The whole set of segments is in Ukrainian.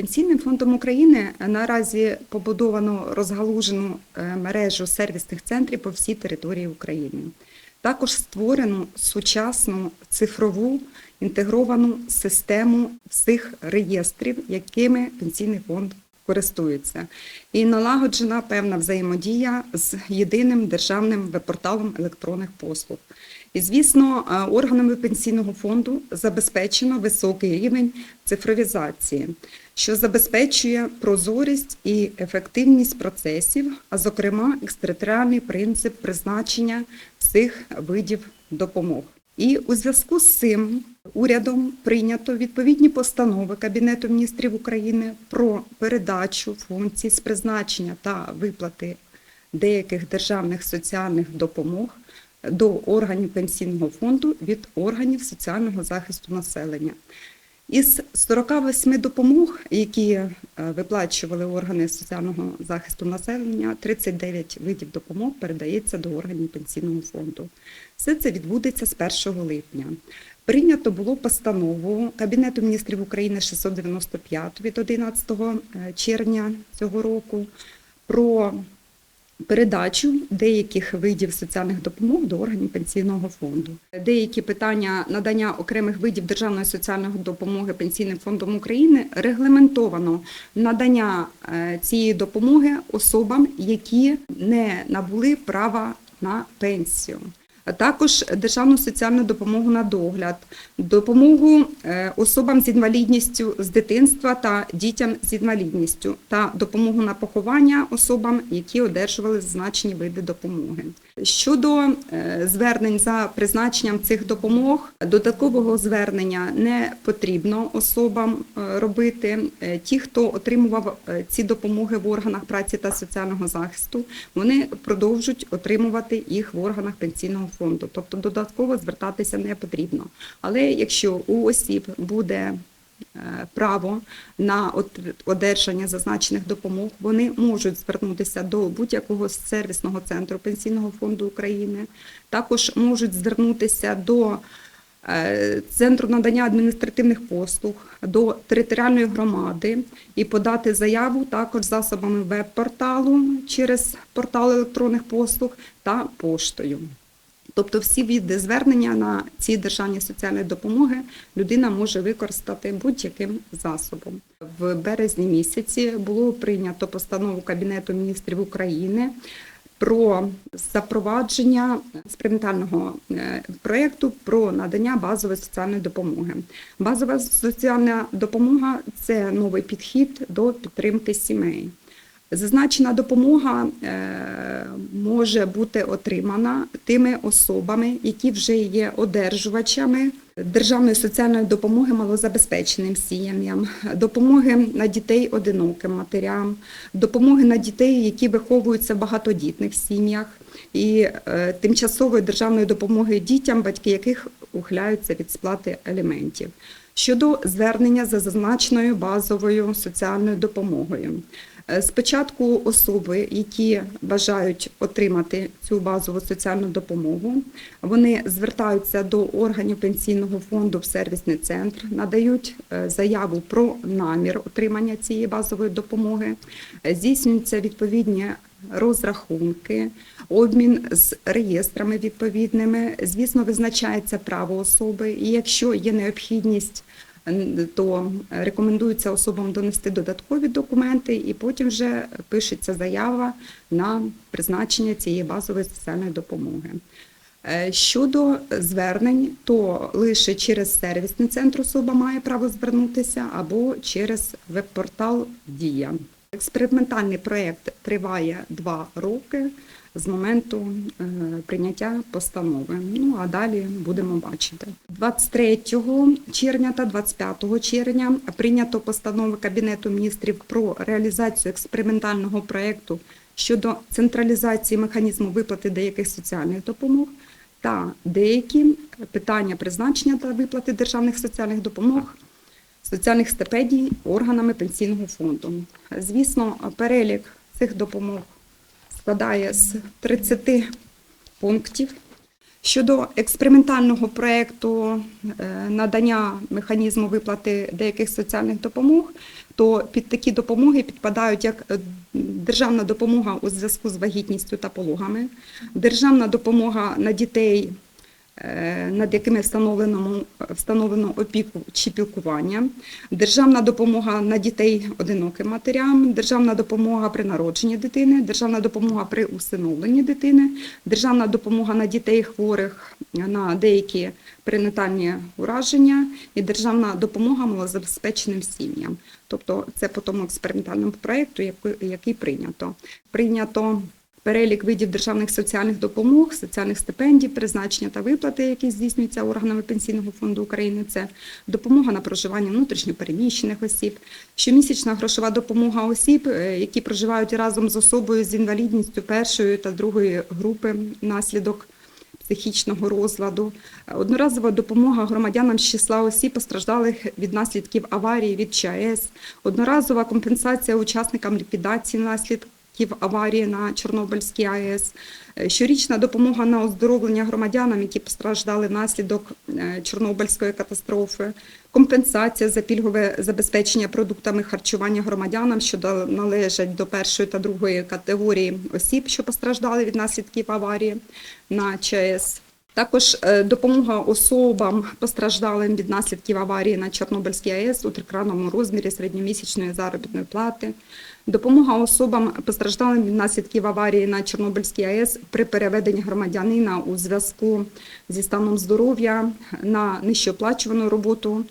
Пенсійним фондом України наразі побудовано розгалужену е, мережу сервісних центрів по всій території України. Також створено сучасну цифрову інтегровану систему всіх реєстрів, якими пенсійний фонд користується, і налагоджена певна взаємодія з єдиним державним веб-порталом електронних послуг. І, звісно, е, органами пенсійного фонду забезпечено високий рівень цифровізації, що забезпечує прозорість і ефективність процесів, а зокрема, екстериторіальний принцип призначення всіх видів допомог. І у зв'язку з цим урядом прийнято відповідні постанови Кабінету міністрів України про передачу функцій з призначення та виплати деяких державних соціальних допомог до органів пенсійного фонду від органів соціального захисту населення. Із 48 допомог, які е, виплачували органи соціального захисту населення, 39 видів допомог передається до органів пенсійного фонду. Все це відбудеться з 1 липня. Прийнято було постанову Кабінету міністрів України 695 від 11 червня цього року про передачу деяких видів соціальних допомог до органів пенсійного фонду. Деякі питання надання окремих видів державної соціальної допомоги пенсійним фондом України регламентовано надання е, цієї допомоги особам, які не набули права на пенсію. А також державну соціальну допомогу на догляд, допомогу е, особам з інвалідністю з дитинства та дітям з інвалідністю, та допомогу на поховання особам, які одержували зазначені види допомоги. Щодо е, звернень за призначенням цих допомог, додаткового звернення не потрібно особам е, робити. Ті, хто отримував ці допомоги в органах праці та соціального захисту, вони продовжують отримувати їх в органах пенсійного фонду. Тобто додатково звертатися не потрібно. Але якщо у осіб буде е, право на одержання зазначених допомог, вони можуть звернутися до будь-якого сервісного центру Пенсійного фонду України, також можуть звернутися до е, Центру надання адміністративних послуг до територіальної громади і подати заяву також засобами веб-порталу через портал електронних послуг та поштою. Тобто всі види звернення на ці державні соціальні допомоги людина може використати будь-яким засобом. В березні місяці було прийнято постанову Кабінету міністрів України про запровадження експериментального е, проєкту про надання базової соціальної допомоги. Базова соціальна допомога це новий підхід до підтримки сімей. Зазначена допомога е, може бути отримана тими особами, які вже є одержувачами державної соціальної допомоги малозабезпеченим сім'ям, допомоги на дітей одиноким матерям, допомоги на дітей, які виховуються в багатодітних сім'ях, і е, тимчасової державної допомоги дітям, батьки яких ухиляються від сплати аліментів. Щодо звернення за зазначеною базовою соціальною допомогою. Е, Спочатку особи, які бажають отримати цю базову соціальну допомогу, вони звертаються до органів пенсійного фонду в сервісний центр, надають е, заяву про намір отримання цієї базової допомоги, Е, здійснюються відповідні розрахунки, обмін з реєстрами відповідними. Звісно, визначається право особи, і якщо є необхідність то рекомендується особам донести додаткові документи, і потім вже пишеться заява на призначення цієї базової соціальної допомоги. Е, Щодо звернень, то лише через сервісний центр особа має право звернутися або через веб-портал Дія. Експериментальний проєкт триває два роки з моменту е, прийняття постанови. Ну а далі будемо бачити. 23 червня та 25 червня прийнято постанови Кабінету міністрів про реалізацію експериментального проєкту щодо централізації механізму виплати деяких соціальних допомог та деякі питання призначення та виплати державних соціальних допомог соціальних стипендій органами пенсійного фонду. Звісно, перелік цих допомог складає з 30 пунктів. Щодо експериментального проєкту е, надання механізму виплати деяких соціальних допомог, то під такі допомоги підпадають як е, державна допомога у зв'язку з вагітністю та пологами, державна допомога на дітей, над якими встановлено, встановлено опіку чи пілкування, державна допомога на дітей одиноким матерям, державна допомога при народженні дитини, державна допомога при усиновленні дитини, державна допомога на дітей хворих на деякі перинатальні ураження. І державна допомога малозабезпеченим сім'ям. Тобто це по тому експериментальному проєкту, який прийнято. Прийнято перелік видів державних соціальних допомог, соціальних стипендій, призначення та виплати, які здійснюються органами Пенсійного фонду України. Це допомога на проживання внутрішньопереміщених осіб, щомісячна грошова допомога осіб, е, які проживають разом з особою з інвалідністю першої та другої групи внаслідок психічного розладу, одноразова допомога громадянам з числа осіб, постраждалих від наслідків аварії від ЧАЕС, одноразова компенсація учасникам ліквідації наслідків аварії на Чорнобильській АЕС, е, щорічна допомога на оздоровлення громадянам, які постраждали внаслідок е, Чорнобильської катастрофи, компенсація за пільгове забезпечення продуктами харчування громадянам, що належать до першої та другої категорії осіб, що постраждали від наслідків аварії на ЧАЕС. Також е, допомога особам постраждалим від наслідків аварії на Чорнобильській АЕС у трикранному розмірі середньомісячної заробітної плати, допомога особам постраждалим від наслідків аварії на Чорнобильській АЕС при переведенні громадянина у зв'язку зі станом здоров'я на нижчооплачувану роботу.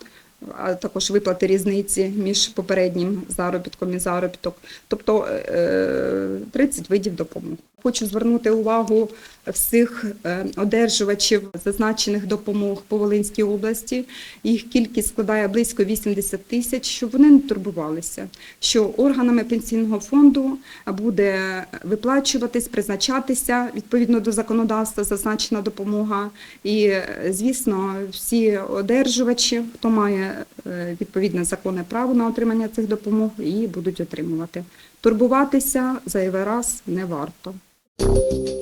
А також виплати різниці між попереднім заробітком і заробіток, тобто е, 30 видів допомог. Хочу звернути увагу всіх е, одержувачів зазначених допомог по Волинській області. Їх кількість складає близько 80 тисяч, щоб вони не турбувалися, що органами пенсійного фонду буде виплачуватись, призначатися відповідно до законодавства зазначена допомога. І, е, звісно, всі одержувачі, хто має е, відповідне законне право на отримання цих допомог, її будуть отримувати. Турбуватися зайвий раз не варто. you